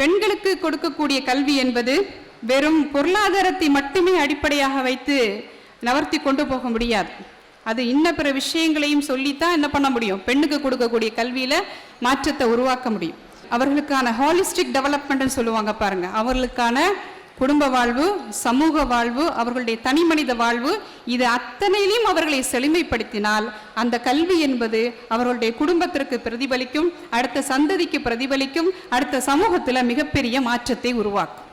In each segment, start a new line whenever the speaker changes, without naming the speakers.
பெண்களுக்கு கொடுக்கக்கூடிய கல்வி என்பது வெறும் பொருளாதாரத்தை மட்டுமே அடிப்படையாக வைத்து நவர்த்தி கொண்டு போக முடியாது. அது இன்ன பிற விஷயங்களையும் சொல்லித்தான் என்ன பண்ண முடியும்? பெண்ணுக்கு கொடுக்கக்கூடிய கல்வியில் மாற்றத்தை உருவாக்க முடியும். அவர்களுக்கான ஹாலிஸ்டிக் டெவலப்மெண்ட்னு சொல்லுவாங்க பாருங்கள் அவர்களுக்கான குடும்ப வாழ்வு சமூக வாழ்வு அவர்களுடைய தனி மனித வாழ்வு இது அத்தனையிலையும் அவர்களை செழுமைப்படுத்தினால் அந்த கல்வி என்பது அவர்களுடைய குடும்பத்திற்கு பிரதிபலிக்கும் அடுத்த சந்ததிக்கு பிரதிபலிக்கும் அடுத்த சமூகத்தில் மிகப்பெரிய மாற்றத்தை உருவாக்கும்.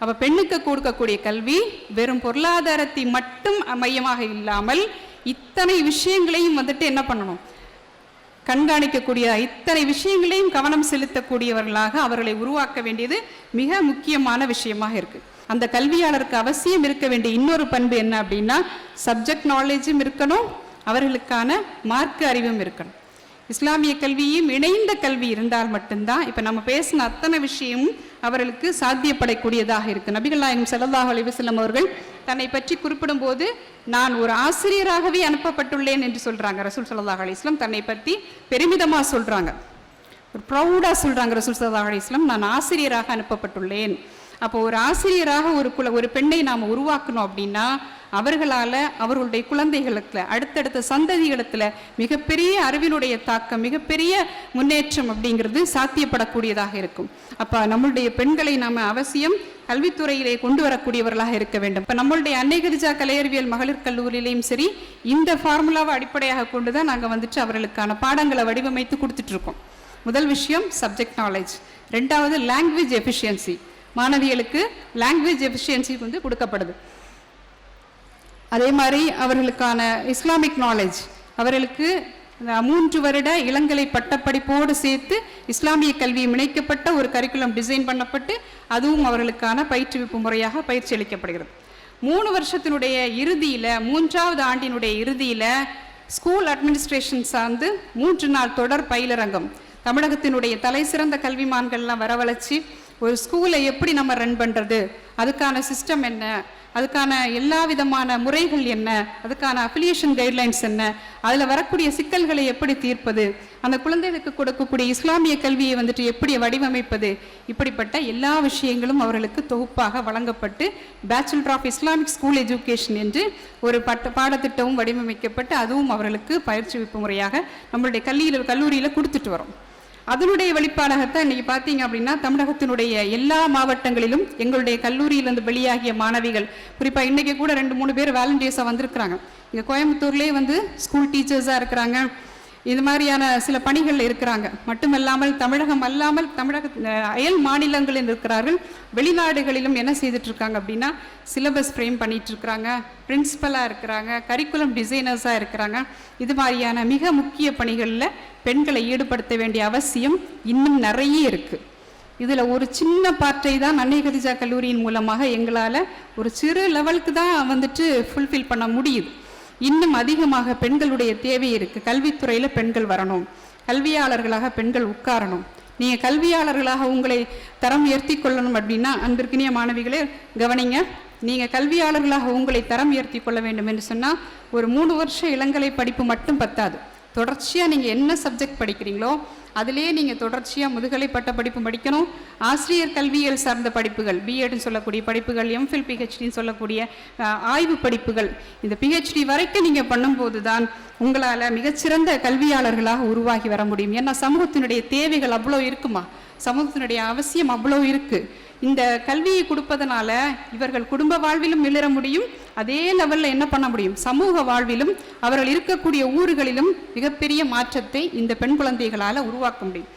அப்போ பெண்ணுக்கு கொடுக்கக்கூடிய கல்வி வெறும் பொருளாதாரத்தை மட்டும் மையமாக இல்லாமல் இத்தனை விஷயங்களையும் வந்துட்டு என்ன பண்ணணும்? கண்காணிக்கக்கூடிய இத்தனை விஷயங்களையும் கவனம் செலுத்தக்கூடியவர்களாக அவர்களை உருவாக்க வேண்டியது மிக முக்கியமான விஷயமாக இருக்கு. அந்த கல்வியாளருக்கு அவசியம் இருக்க வேண்டிய இன்னொரு பண்பு என்ன அப்படின்னா சப்ஜெக்ட் நாலேஜும் இருக்கணும் அவர்களுக்கான மார்க் அறிவும் இருக்கணும். இஸ்லாமிய கல்வியும் இணைந்த கல்வி இருந்தால் மட்டும்தான் இப்போ நம்ம பேசின அத்தனை விஷயமும் அவர்களுக்கு சாத்தியப்படக்கூடியதாக இருக்கு. நபிகள் நாயகம் செல்லதாக அலிவசல்லம் அவர்கள் தன்னை பற்றி குறிப்பிடும்போது நான் ஒரு ஆசிரியராகவே அனுப்பப்பட்டுள்ளேன் என்று சொல்றாங்க. ரசூல் சல்லாஹ் அலைஹி தன்னை பற்றி பெருமிதமா சொல்றாங்க. ஒரு ப்ரௌடாக சொல்றாங்க ரசூல் சல்லாஹ் அலைஹி நான் ஆசிரியராக அனுப்பப்பட்டுள்ளேன். அப்போ ஒரு ஆசிரியராக ஒரு குல ஒரு பெண்ணை நாம் உருவாக்கணும் அப்படின்னா அவர்களால் அவர்களுடைய குழந்தைகளுக்கு அடுத்தடுத்த சந்ததிகளத்தில் மிகப்பெரிய அறிவினுடைய தாக்கம் மிகப்பெரிய முன்னேற்றம் அப்படிங்கிறது சாத்தியப்படக்கூடியதாக இருக்கும். அப்போ நம்மளுடைய பெண்களை நாம் அவசியம் கல்வித்துறையிலே கொண்டு வரக்கூடியவர்களாக இருக்க வேண்டும். இப்போ நம்மளுடைய அன்னை கரிஜா கலையறிவியல் மகளிர் கல்லூரியிலையும் சரி இந்த ஃபார்முலாவை அடிப்படையாக கொண்டு தான் நாங்கள் வந்துட்டு அவர்களுக்கான பாடங்களை வடிவமைத்து கொடுத்துட்ருக்கோம் முதல் விஷயம் சப்ஜெக்ட் நாலேஜ் ரெண்டாவது லாங்குவேஜ் எஃபிஷியன்சி மாணவிகளுக்கு லாங்குவேஜ் எஃபிஷியன்சி வந்து கொடுக்கப்படுது. அதே மாதிரி அவர்களுக்கான இஸ்லாமிக் நாலேஜ் அவர்களுக்கு மூன்று வருட இளங்கலை பட்டப்படிப்போடு சேர்த்து இஸ்லாமிய கல்வி இணைக்கப்பட்ட ஒரு கரிக்குலம் டிசைன் பண்ணப்பட்டு அதுவும் அவர்களுக்கான பயிற்றுவிப்பு முறையாக பயிற்சி அளிக்கப்படுகிறது. மூணு வருஷத்தினுடைய இறுதியில் மூன்றாவது ஆண்டினுடைய இறுதியில் ஸ்கூல் அட்மினிஸ்ட்ரேஷன் சார்ந்து மூன்று நாள் தொடர் பயிலரங்கம் தமிழகத்தினுடைய தலை சிறந்த கல்விமான்கள்லாம் வரவழைச்சி ஒரு ஸ்கூலை எப்படி நம்ம ரன் பண்ணுறது அதுக்கான சிஸ்டம் என்ன? அதுக்கான எல்லா விதமான முறைகள் என்ன? அதுக்கான அஃபிலியேஷன் கைட்லைன்ஸ் என்ன? அதில் வரக்கூடிய சிக்கல்களை எப்படி தீர்ப்பது? அந்த குழந்தைகளுக்கு கொடுக்கக்கூடிய இஸ்லாமிய கல்வியை வந்துட்டு எப்படி வடிவமைப்பது? இப்படிப்பட்ட எல்லா விஷயங்களும் அவர்களுக்கு தொகுப்பாக வழங்கப்பட்டு bachelor of Islamic school education என்று ஒரு பட்ட பாடத்திட்டமும் வடிவமைக்கப்பட்டு அதுவும் அவர்களுக்கு பயிற்சிவிப்பு முறையாக நம்மளுடைய கல்லியில் கல்லூரியில் கொடுத்துட்டு வரோம். அதனுடைய வெளிப்பாடாகத்தான் இன்னைக்கு பார்த்தீங்க அப்படின்னா தமிழகத்தினுடைய எல்லா மாவட்டங்களிலும் எங்களுடைய கல்லூரியிலிருந்து வெளியாகிய மாணவிகள் குறிப்பாக இன்னைக்கு கூட ரெண்டு மூணு பேர் வாலண்டியர்ஸாக வந்திருக்கிறாங்க. இங்கே கோயம்புத்தூர்லேயே வந்து ஸ்கூல் டீச்சர்ஸாக இருக்கிறாங்க. இது மாதிரியான சில பணிகள் இருக்கிறாங்க. மட்டுமல்லாமல் தமிழகம் அல்லாமல் தமிழக அயல் மாநிலங்களில் இருக்கிறார்கள். வெளிநாடுகளிலும் என்ன செய்துட்ருக்காங்க அப்படின்னா சிலபஸ் ஃப்ரேம் பண்ணிகிட்ருக்கிறாங்க பிரின்ஸிபலாக பிரின்சிபலாக இருக்கிறாங்க. கரிக்குலம் டிசைனர்ஸாக இருக்கிறாங்க. இது மாதிரியான மிக முக்கிய பணிகளில் பெண்களை ஈடுபடுத்த வேண்டிய அவசியம் இன்னும் நிறைய இருக்குது இதில் ஒரு சின்ன பார்ட்டை தான் அன்னை கதிஜா கல்லூரியின் மூலமாக எங்களால் ஒரு சிறு லெவலுக்கு தான் வந்துட்டு ஃபுல்ஃபில் பண்ண முடியுது. இன்னும் அதிகமாக பெண்களுடைய தேவை இருக்குது கல்வித்துறையில் பெண்கள் வரணும். கல்வியாளர்களாக பெண்கள் உட்காரணும். நீங்கள் கல்வியாளர்களாக உங்களை தரம் உயர்த்தி கொள்ளணும் அப்படின்னா அன்பிற்கினிய மாணவிகளே கவனிங்க. நீங்கள் கல்வியாளர்களாக உங்களை தரம் உயர்த்தி கொள்ள வேண்டும் என்று சொன்னால் ஒரு மூணு வருஷ இளங்கலை படிப்பு மட்டும் பத்தாது. தொடர்ச்சியாக நீங்கள் என்ன சப்ஜெக்ட் படிக்கிறீங்களோ அதிலே நீங்கள் தொடர்ச்சியாக முதுகலை பட்ட படிப்பு படிக்கணும். ஆசிரியர் கல்வியியல் சார்ந்த படிப்புகள் பிஎட்னு சொல்லக்கூடிய படிப்புகள் எம்ஃபில் பிஹெச்டின்னு சொல்லக்கூடிய அஹ், ஆய்வு படிப்புகள். இந்த பிஹெச்டி வரைக்கும் நீங்கள் பண்ணும்போது தான் உங்களால் மிகச்சிறந்த கல்வியாளர்களாக உருவாகி வர முடியும். ஏன்னா சமூகத்தினுடைய தேவைகள் அவ்வளோ இருக்குமா? சமூகத்தினுடைய அவசியம் அவ்வளோ இருக்கு. இந்த கல்வியை கொடுப்பதனால இவர்கள் குடும்ப வாழ்விலும் மிளிர முடியும். அதே லெவல்ல என்ன பண்ண முடியும்? சமூக வாழ்விலும் அவர்கள் இருக்கக்கூடிய ஊர்களிலும் மிகப்பெரிய மாற்றத்தை இந்த பெண் குழந்தைகளால உருவாக்க முடியும்.